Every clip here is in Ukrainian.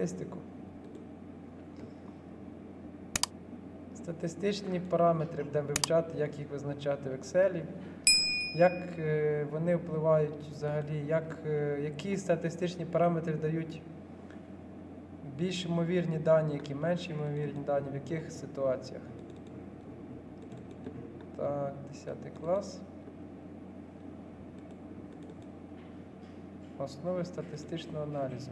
статистику. Статистичні параметри будемо вивчати, як їх визначати в Excel, як е, вони впливають взагалі, як, е, які статистичні параметри дають більш ймовірні дані, які менш ймовірні дані, в яких ситуаціях. Так, 10 клас. Основи статистичного аналізу.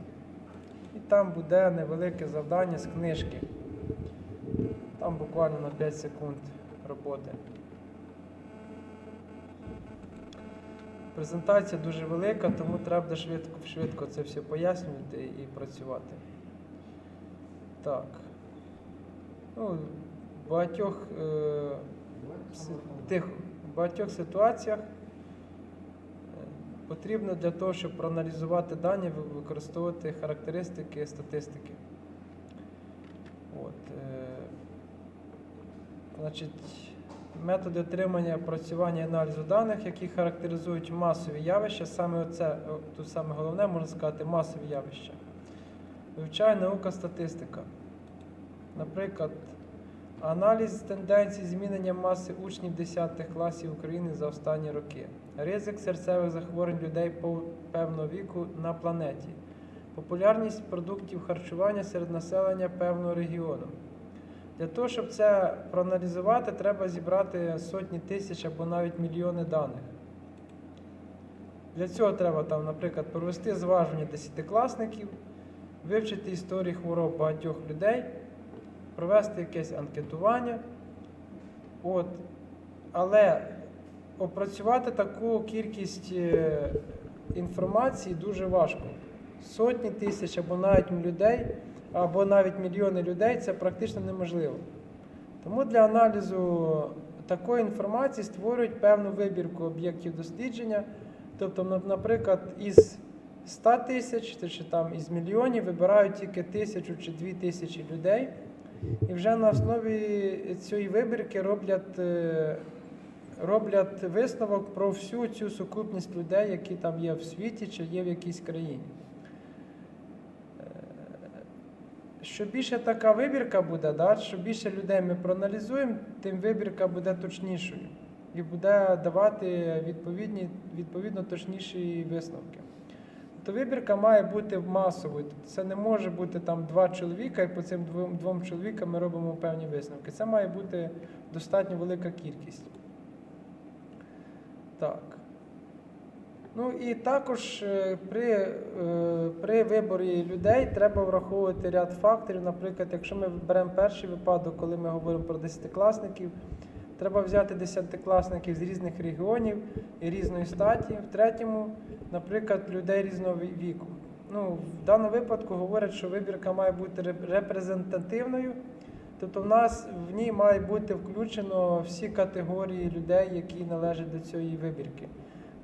І там буде невелике завдання з книжки. Там буквально на 5 секунд роботи. Презентація дуже велика, тому треба швидко, швидко це все пояснювати і працювати. Так. Ну, в багатьох, е, тих, багатьох ситуаціях потрібно для того, щоб проаналізувати дані, використовувати характеристики статистики. От, е, значить, методи отримання, опрацювання і аналізу даних, які характеризують масові явища, саме оце, тут саме головне, можна сказати, масові явища. Вивчає наука статистика. Наприклад, аналіз тенденцій змінення маси учнів 10 класів України за останні роки. Ризик серцевих захворювань людей певного віку на планеті. Популярність продуктів харчування серед населення певного регіону. Для того, щоб це проаналізувати, треба зібрати сотні тисяч або навіть мільйони даних. Для цього треба, там, наприклад, провести зважування десятикласників, вивчити історії хвороб багатьох людей, провести якесь анкетування. От. Але опрацювати таку кількість е, інформації дуже важко. Сотні тисяч або навіть людей, або навіть мільйони людей це практично неможливо. Тому для аналізу такої інформації створюють певну вибірку об'єктів дослідження. Тобто, наприклад, із 100 тисяч чи- там із мільйонів вибирають тільки тисячу чи дві тисячі людей, і вже на основі цієї вибірки роблять, е, роблять висновок про всю цю сукупність людей, які там є в світі чи є в якійсь країні. Е, Що більше така вибірка буде, да, що більше людей ми проаналізуємо, тим вибірка буде точнішою і буде давати відповідні, відповідно точніші висновки. То вибірка має бути масовою. Тобто це не може бути там два чоловіка, і по цим двом, двом чоловікам ми робимо певні висновки. Це має бути достатньо велика кількість. Так. Ну і також е, при, е, при виборі людей треба враховувати ряд факторів. Наприклад, якщо ми беремо перший випадок, коли ми говоримо про десятикласників, треба взяти десятикласників з різних регіонів і різної статі. В третьому, наприклад, людей різного віку. Ну, в даному випадку говорять, що вибірка має бути репрезентативною. Тобто в нас в ній має бути включено всі категорії людей, які належать до цієї вибірки.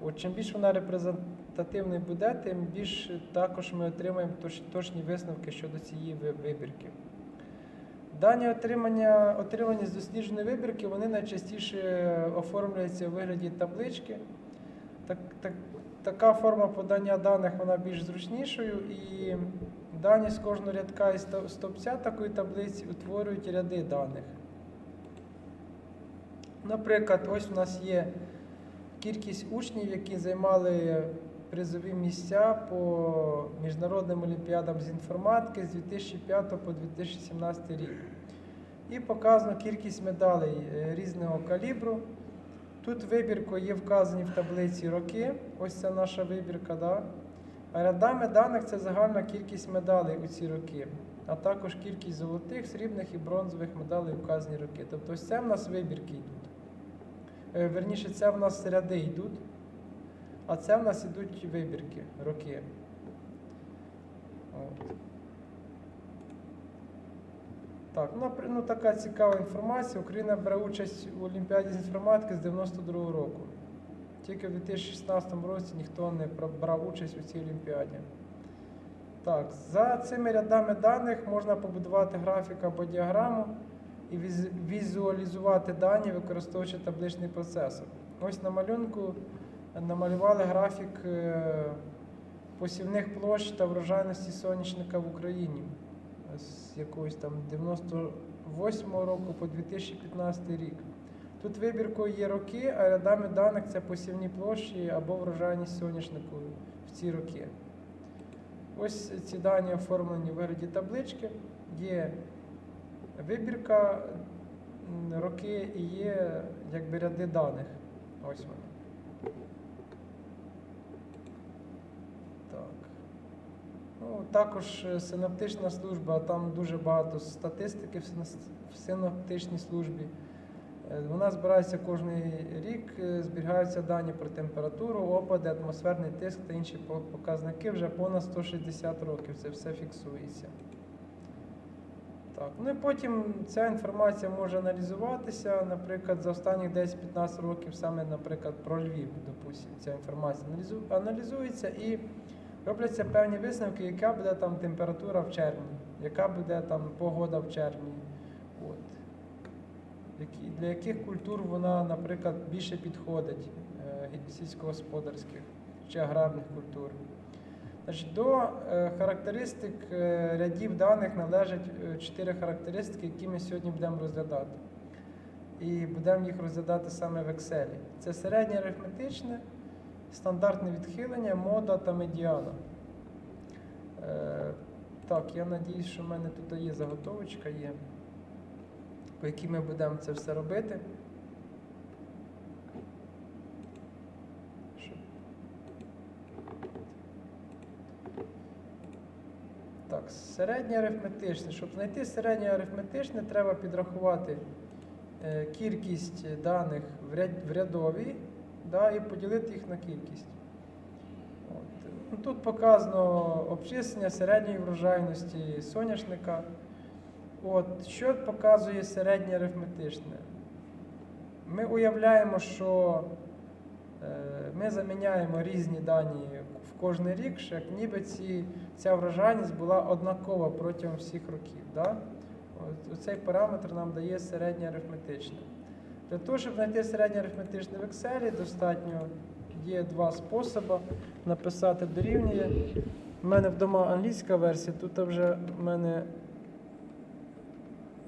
От чим більше вона репрезентативною буде, тим більш також ми отримаємо точ- точні висновки щодо цієї вибірки. Дані отримання, отримані з дослідженої вибірки, вони найчастіше оформлюються у вигляді таблички. Так, так, така форма подання даних вона більш зручнішою, і дані з кожного рядка і сто- стовпця такої таблиці утворюють ряди даних. Наприклад, ось у нас є кількість учнів, які займали призові місця по міжнародним олімпіадам з інформатики з 2005 по 2017 рік. І показано кількість медалей е, різного калібру. Тут вибіркою є вказані в таблиці роки. Ось це наша вибірка. Да? Рядами даних це загальна кількість медалей у ці роки, а також кількість золотих, срібних і бронзових медалей у вказані роки. Тобто ось це в нас вибірки йдуть. Е, Верніше, це в нас ряди йдуть, а це в нас йдуть вибірки, роки. От. Так, ну, ну така цікава інформація. Україна бере участь у Олімпіаді з інформатики з 92-го року. Тільки в 2016 році ніхто не брав участь у цій Олімпіаді. Так, за цими рядами даних можна побудувати графік або діаграму і візуалізувати дані, використовуючи табличний процесор. Ось на малюнку намалювали графік е, посівних площ та врожайності соняшника в Україні з якогось там 98 року по 2015 рік. Тут вибіркою є роки, а рядами даних це посівні площі або врожайність соняшнику в ці роки. Ось ці дані оформлені в вигляді таблички. Є вибірка, роки і є якби ряди даних. Ось вони. Так. Ну, також е, синоптична служба, там дуже багато статистики в синоптичній службі. Е, Вона збирається кожен рік, е, зберігаються дані про температуру, опади, атмосферний тиск та інші показники вже понад 160 років. Це все фіксується. Так. Ну і потім ця інформація може аналізуватися, наприклад, за останні 10-15 років, саме, наприклад, про Львів, допустимо, ця інформація аналізується і робляться певні висновки, яка буде там температура в червні, яка буде там погода в червні. От. Для яких культур вона, наприклад, більше підходить е, сільськогосподарських чи аграрних культур. Значить, до е, характеристик е, рядів даних належать е, чотири характеристики, які ми сьогодні будемо розглядати. І будемо їх розглядати саме в Excel. Це середнє арифметичне, стандартне відхилення, мода та медіана. Е, так, я надіюсь, що в мене тут є заготовочка є, по якій ми будемо це все робити. Так, середнє арифметичне. Щоб знайти середнє арифметичне, треба підрахувати е, кількість даних в, ряд, в рядовій да, і поділити їх на кількість. От. Ну, Тут показано обчислення середньої врожайності соняшника. От, що показує середнє арифметичне? Ми уявляємо, що е, ми заміняємо різні дані в кожний рік, що як ніби ці, ця врожайність була однакова протягом всіх років. Да? От, цей параметр нам дає середнє арифметичне. Для того, щоб знайти середнє арифметичне в Excel, достатньо є два способи написати дорівнює. У мене вдома англійська версія, тут вже в мене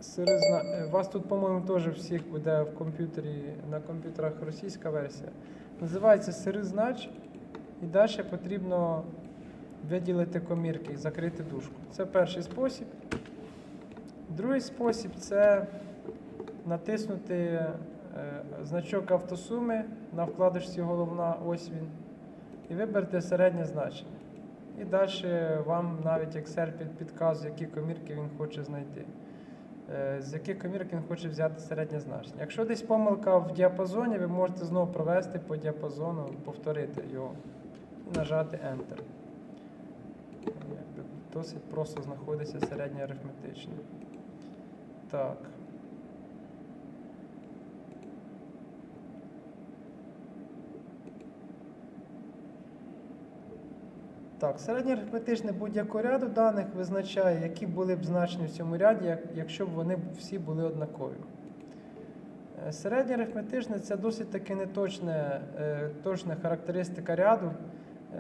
сиризна. е, У вас тут, по-моєму, теж всіх буде в комп'ютері на комп'ютерах російська версія. Називається сиризнач, і далі потрібно виділити комірки і закрити дужку. Це перший спосіб. Другий спосіб це натиснути значок автосуми на вкладочці головна, ось він, і виберете середнє значення. І далі вам навіть Excel підказує, які комірки він хоче знайти. Е, З яких комірок він хоче взяти середнє значення. Якщо десь помилка в діапазоні, ви можете знову провести по діапазону, повторити його і нажати Enter. Досить просто знаходиться середнє арифметичне. Так. Так, середнє арифметичне будь-якого ряду даних визначає, які були б значення в цьому ряді, якщо б вони всі були однакові. Е, арифметичне це досить таки неточне е, точна характеристика ряду.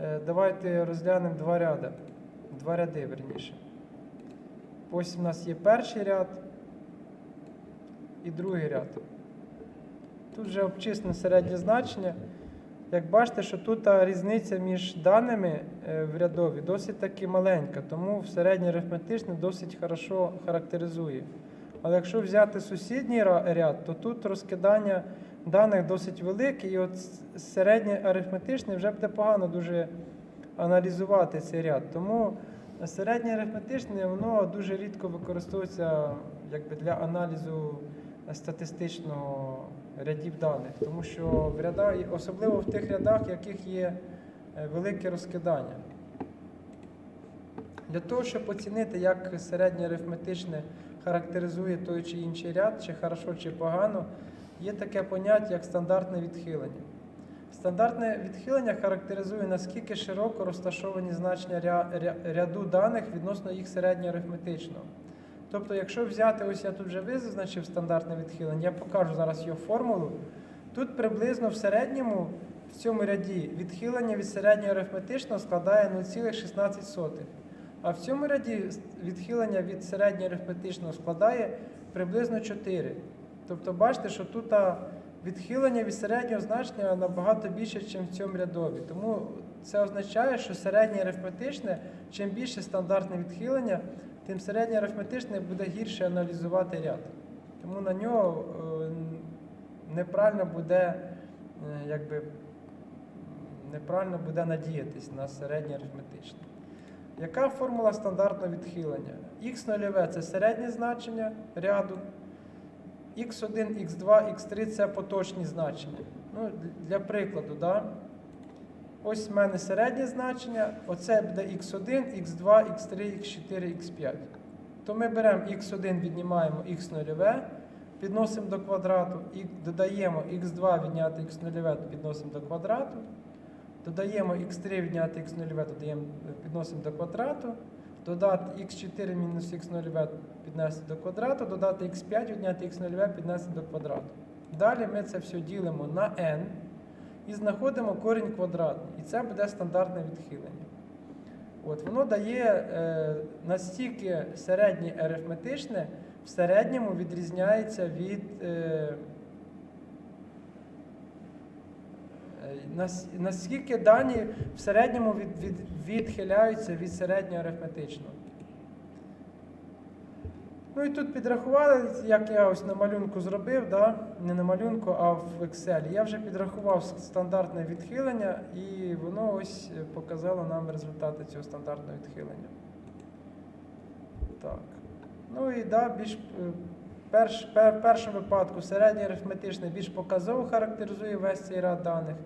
Е, Давайте розглянемо два ряди. Два ряди, верніше. Ось у нас є перший ряд і другий ряд. Тут вже обчислене середнє значення. Як бачите, що тут різниця між даними е, в рядові досить таки маленька, тому в середнє арифметичне досить хорошо характеризує. Але якщо взяти сусідній ряд, то тут розкидання даних досить велике, і от середнє арифметичне вже буде погано дуже аналізувати цей ряд. Тому середнє арифметичне воно дуже рідко використовується якби, для аналізу статистичного рядів даних, тому що в рядах, особливо в тих рядах, в яких є е, велике розкидання. Для того, щоб оцінити, як середнє арифметичне характеризує той чи інший ряд, чи хорошо, чи погано, є таке поняття, як стандартне відхилення. Стандартне відхилення характеризує, наскільки широко розташовані значення ря- ря- ряду даних відносно їх середньоарифметичного. Тобто, якщо взяти, ось я тут вже визначив стандартне відхилення, я покажу зараз його формулу. Тут приблизно в середньому в цьому ряді відхилення від середнього арифметичного складає 0,16. А в цьому ряді відхилення від середнього арифметичного складає приблизно 4. Тобто бачите, що тут відхилення від середнього значення набагато більше, ніж в цьому рядові. Тому це означає, що середнє арифметичне, чим більше стандартне відхилення, тим середнє арифметичне буде гірше аналізувати ряд. Тому на нього е, неправильно буде, е, якби, неправильно буде надіятись на середнє арифметичне. Яка формула стандартного відхилення? Х0 це середнє значення ряду, x1, x2, x3 це поточні значення. Ну, для прикладу, да? Ось в мене середнє значення, оце буде x1, x2, x3, x4, x5. То ми беремо x1, віднімаємо x0, підносимо до квадрату, і додаємо x2 відняти x0, підносимо до квадрату. Додаємо x3 відняти x0, додаємо, підносимо до квадрату. Додати x4 мінус x0 піднести до квадрату, додати x5 відняти x0 піднести до квадрату. Далі ми це все ділимо на n і знаходимо корінь квадратний. І це буде стандартне відхилення. От, воно дає е, настільки середнє арифметичне, в середньому відрізняється від. Е, е, наскільки дані в середньому від, від, відхиляються від середнього арифметичного. Ну і тут підрахували, як я ось на малюнку зробив, да? не на малюнку, а в Excel. Я вже підрахував стандартне відхилення, і воно ось показало нам результати цього стандартного відхилення. Так. Ну і да, більш е, перш, пер, першому випадку середнє арифметичне більш показово характеризує весь цей ряд даних.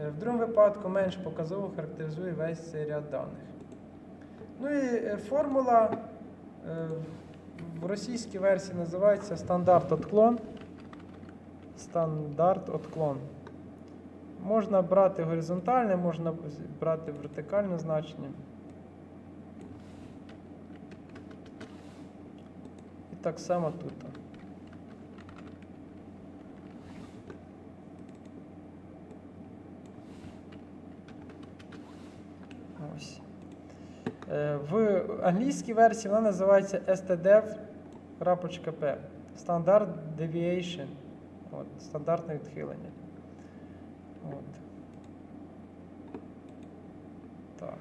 Е, В другому випадку менш показово характеризує весь цей ряд даних. Ну і е, формула в російській версії називається стандарт отклон. Стандарт отклон. Можна брати горизонтальне, можна брати вертикальне значення. І так само тут. Ось. Е, В англійській версії вона називається stdev.p. Standard Deviation. От, стандартне відхилення. От. Так.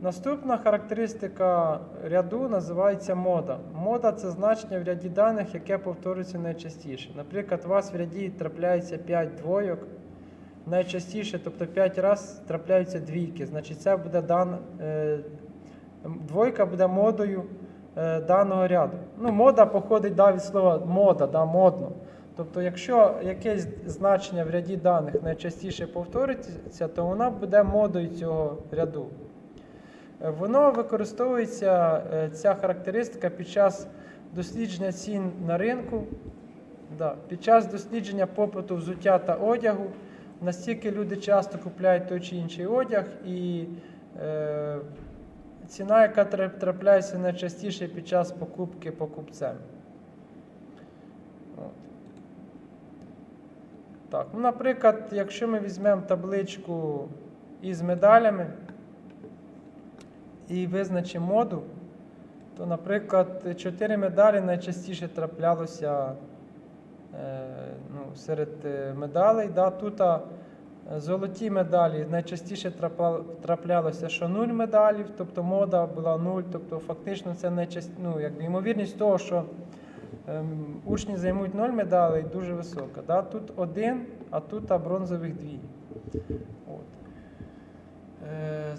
Наступна характеристика ряду називається мода. Мода це значення в ряді даних, яке повторюється найчастіше. Наприклад, у вас в ряді трапляється 5 двойок. Найчастіше, тобто 5 разів трапляються двійки. Значить, це буде дан, е, двойка буде модою е, даного ряду. Ну, мода походить да, від слова мода, да, модно. Тобто, якщо якесь значення в ряді даних найчастіше повториться, то вона буде модою цього ряду. Е, Воно використовується, е, ця характеристика під час дослідження цін на ринку, да, під час дослідження попиту взуття та одягу, настільки люди часто купляють той чи інший одяг, і е, ціна, яка трапляється найчастіше під час покупки покупцем. Так, ну, наприклад, якщо ми візьмемо табличку із медалями і визначимо моду, то, наприклад, 4 медалі найчастіше траплялося е, ну, серед е, медалей. Да, тут золоті медалі найчастіше траплялося, що 0 медалів, тобто мода була 0, тобто фактично це найчаст... ну, якби, ймовірність того, що ем, учні займуть 0 медалей, дуже висока. Да? Тут один, а тут а, бронзових дві. От. Е,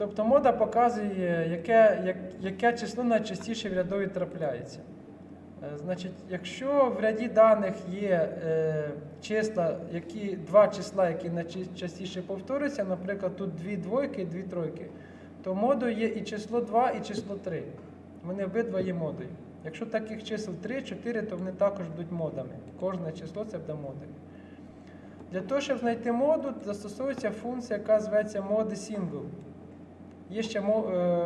Тобто мода показує, яке, як, яке число найчастіше в рядові трапляється. Е, Значить, якщо в ряді даних є е, числа, які, два числа, які найчастіше повторюються, наприклад, тут дві двойки і дві тройки, то модою є і число 2, і число 3. Вони обидва є модою. Якщо таких чисел 3, 4, то вони також будуть модами. Кожне число це буде модою. Для того, щоб знайти моду, застосовується функція, яка зветься моди single. Є ще е,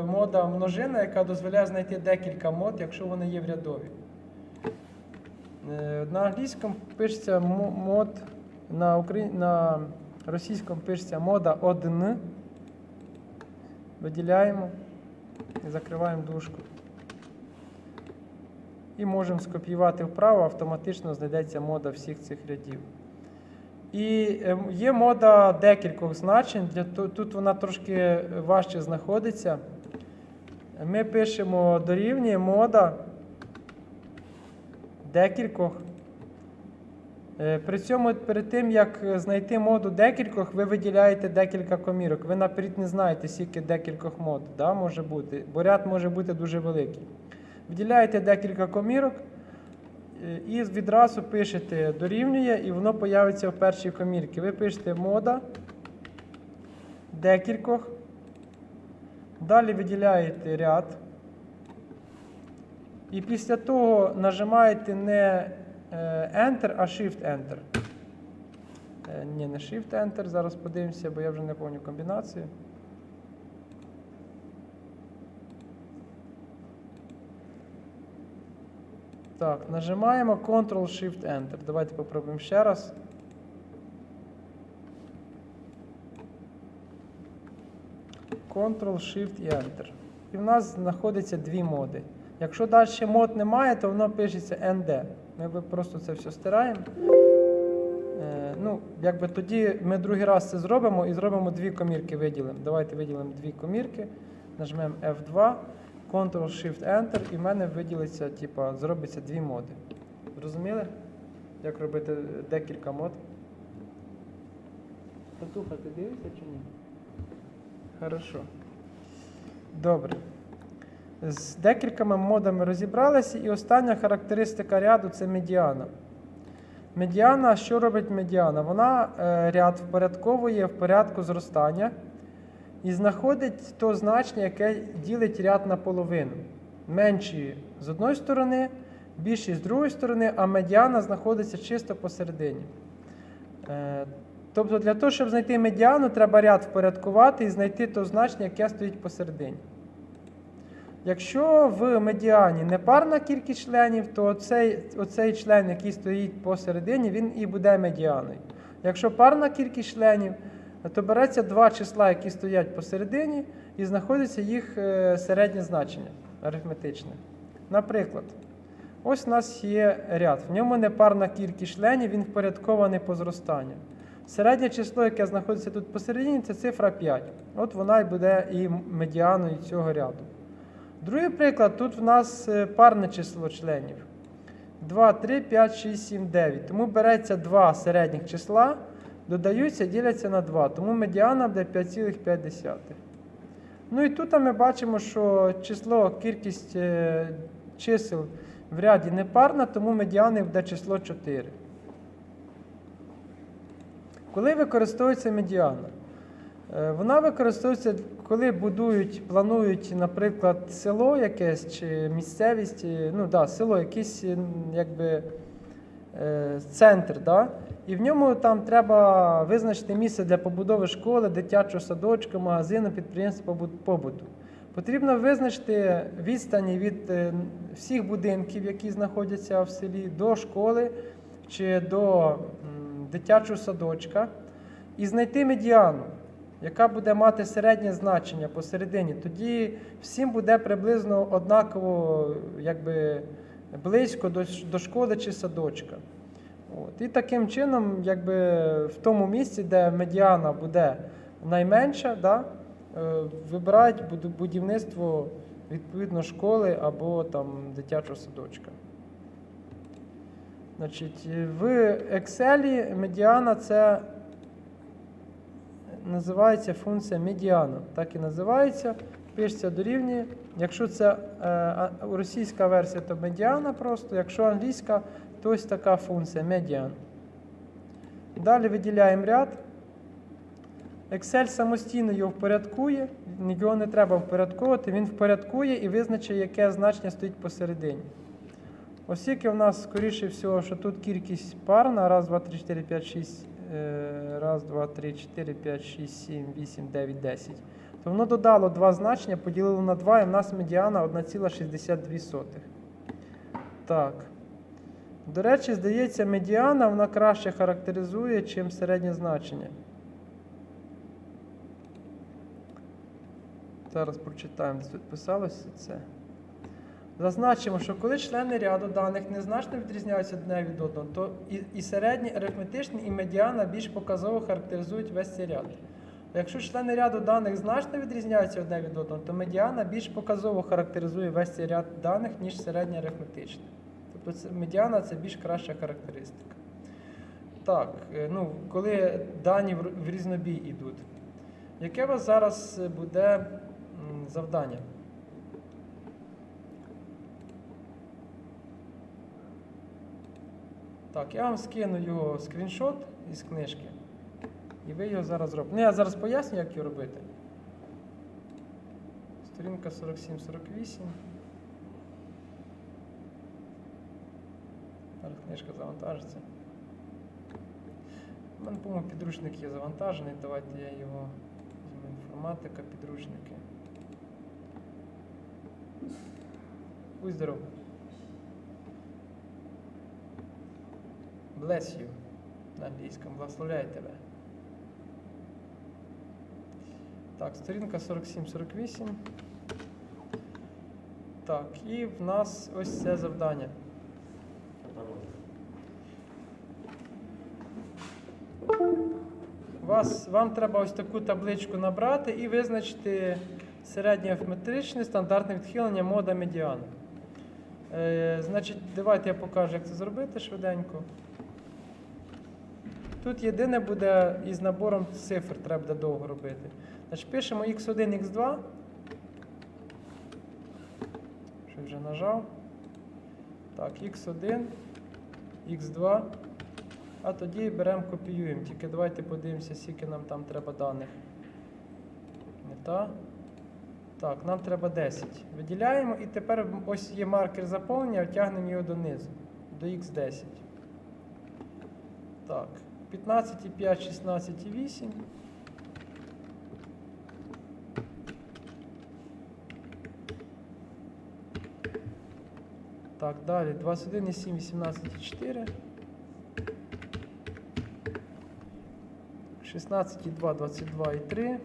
мода множина, яка дозволяє знайти декілька мод, якщо вони є в рядові. Е, На англійському пишеться мод На, Украї... на російському пишеться мода 1. Виділяємо і закриваємо дужку. І можемо скопіювати вправо, автоматично знайдеться мода всіх цих рядів. І ем, є мода декількох значень. Тут вона трошки важче знаходиться. Ми пишемо дорівнює мода декількох. Е, При цьому перед тим, як знайти моду декількох, ви виділяєте декілька комірок. Ви наперед не знаєте, скільки декількох мод да, може бути, бо ряд може бути дуже великий. Виділяєте декілька комірок е, і відразу пишете дорівнює, і воно появиться в першій комірці. Ви пишете мода декількох. Далі виділяєте ряд. І після того нажимаєте не е, Enter, а Shift-Enter. Е, Ні, не Shift-Enter. Зараз подивимося, бо я вже не пам'ятаю комбінацію. Так, нажимаємо Ctrl-Shift-Enter. Давайте попробуємо ще раз. Ctrl-Shift і Enter. І в нас знаходиться дві моди. Якщо далі мод немає, то воно пишеться ND. Ми просто це все стираємо. Е, ну, якби тоді ми другий раз це зробимо і зробимо дві комірки виділимо. Давайте виділимо дві комірки, нажмемо F2, Ctrl-Shift-Enter, і в мене виділиться, типа, зробиться дві моди. Зрозуміли? Як робити декілька мод? Татуха, ти дивишся чи ні? Хорошо. Добре. З декількома модами розібралися, і остання характеристика ряду це медіана. Медіана, що робить медіана? Вона е, ряд впорядковує в порядку зростання і знаходить то значення, яке ділить ряд на половину. Менші з одної сторони, більші з другої сторони, а медіана знаходиться чисто посередині. Е, Тобто для того, щоб знайти медіану, треба ряд впорядкувати і знайти то значення, яке стоїть посередині. Якщо в медіані непарна кількість членів, то оцей, оцей член, який стоїть посередині, він і буде медіаною. Якщо парна кількість членів, то береться два числа, які стоять посередині, і знаходиться їх е, середнє значення арифметичне. Наприклад, ось у нас є ряд. В ньому непарна кількість членів, він впорядкований по зростанню. Середнє число, яке знаходиться тут посередині, це цифра 5. От вона і буде і медіаною цього ряду. Другий приклад, тут в нас е, парне число членів. 2, 3, 5, 6, 7, 9. Тому береться два середніх числа, додаються, діляться на 2. Тому медіана буде 5,5. Ну і тут ми бачимо, що число, кількість е, чисел в ряді непарна, тому медіани буде число 4. Коли використовується медіана? Е, Вона використовується, коли будують, планують, наприклад, село якесь чи місцевість, ну да, село, якийсь якби, е, центр, да? і в ньому там треба визначити місце для побудови школи, дитячого садочка, магазину, підприємства побуту. Потрібно визначити відстані від е, всіх будинків, які знаходяться в селі, до школи чи до дитячого садочка, і знайти медіану, яка буде мати середнє значення посередині. Тоді всім буде приблизно однаково якби, близько до, до школи чи садочка. От. І таким чином, якби, в тому місці, де медіана буде найменша, да, е, вибирають будівництво відповідно школи або там, дитячого садочка. Значить, в Excel медіана це називається функція медіана. Так і називається. Пишеться дорівнює. Якщо це е, російська версія, то медіана просто. Якщо англійська, то ось така функція медіан. Далі виділяємо ряд. Excel самостійно його впорядкує, його не треба впорядковувати, він впорядкує і визначить, яке значення стоїть посередині. Оскільки в нас, скоріше всього, що тут кількість парна, раз, два, три, чотири, п'ять, шість, е, раз, два, три, чотири, п'ять, шість, сім, вісім, дев'ять, десять, то воно додало два значення, поділило на 2, і в нас медіана 1,62. Так. До речі, здається, медіана вона краще характеризує, чим середнє значення. Зараз прочитаємо, десь тут писалося це. Зазначимо, що коли члени ряду даних незначно відрізняються одне від одного, то і, і середній, арифметичний, і медіана більш показово характеризують весь цей ряд. Якщо члени ряду даних значно відрізняються одне від одного, то медіана більш показово характеризує весь цей ряд даних, ніж середній арифметичний. Тобто медіана це більш краща характеристика. Так, е, ну, коли дані в, різнобій йдуть. Яке у вас зараз буде завдання? Так, я вам скину його скріншот із книжки. І ви його зараз зробите. Ну, я зараз поясню, як його робити. Сторінка 47-48. Зараз книжка завантажиться. У мене, по-моєму, підручник є завантажений. Давайте я його візьму. Інформатика, підручники. Будь здоров. Bless you на англійському. Благословляю тебе. Так, сторінка 47-48. Так, і в нас ось це завдання. Вас, вам треба ось таку табличку набрати і визначити середнє арифметичне стандартне відхилення мода медіана. Е, значить, давайте я покажу, як це зробити швиденько. Тут єдине буде із набором цифр треба довго робити. Значить, пишемо x1, x2. Що вже нажав. Так, x1, x2. А тоді беремо, копіюємо. Тільки давайте подивимося, скільки нам там треба даних. Не та. Так, нам треба 10. Виділяємо і тепер ось є маркер заповнення, тягнемо його донизу, до x10. Так, 15,5, 16,8. Так, далі 21,7, 18,4. 16,2, 22,3.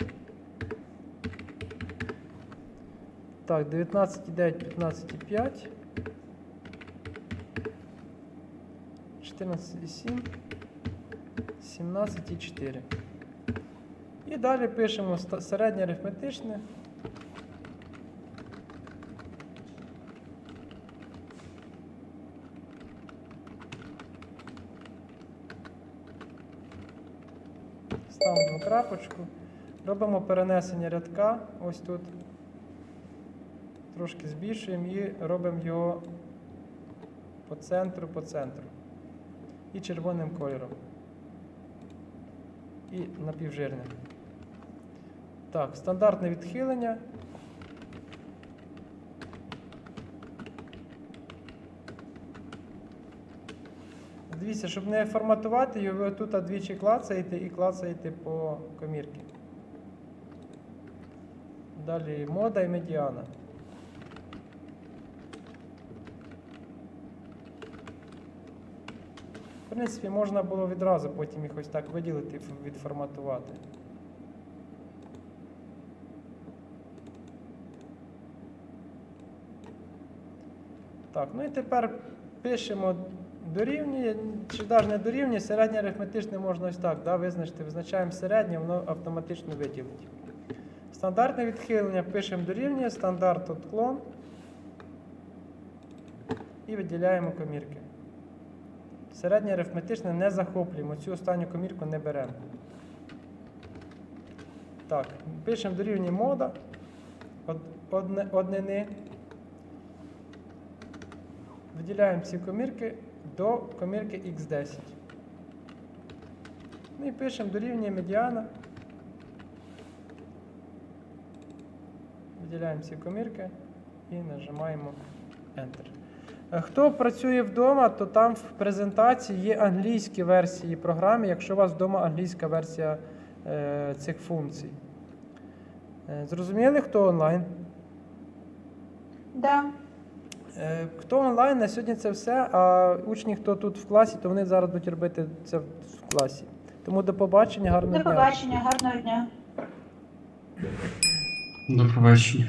Так, 19,9, 15,5. 14,7. 17,4. І далі пишемо середнє арифметичне. Ставимо крапочку. Робимо перенесення рядка ось тут. Трошки збільшуємо і робимо його по центру, по центру. І червоним кольором. І напівжирним. Так, стандартне відхилення. Дивіться, щоб не форматувати його, ви тут двічі клацаєте і клацаєте по комірці. Далі мода і медіана. Принципі, можна було відразу потім їх так виділити і відформатувати. Так, ну і тепер пишемо дорівнює, чи навіть не дорівнює, середнє арифметичне можна ось так да, визначити. Визначаємо середнє, воно автоматично виділить. Стандартне відхилення пишемо дорівнює, стандарт отклон і виділяємо комірки. Середнє арифметичне не захоплюємо, цю останню комірку не беремо. Так, пишемо дорівнює мода, однини. Виділяємо ці комірки до комірки x10. Ну і пишемо дорівнює медіана. Виділяємо ці комірки і нажимаємо Enter. Е, Хто працює вдома, то там в презентації є англійські версії програми, якщо у вас вдома англійська версія е, цих функцій. Е, зрозуміли, хто онлайн? Да. Е, Хто онлайн, на сьогодні це все, а учні, хто тут в класі, то вони зараз будуть робити це в класі. Тому до побачення, гарного До дня. побачення, гарного дня. До побачення.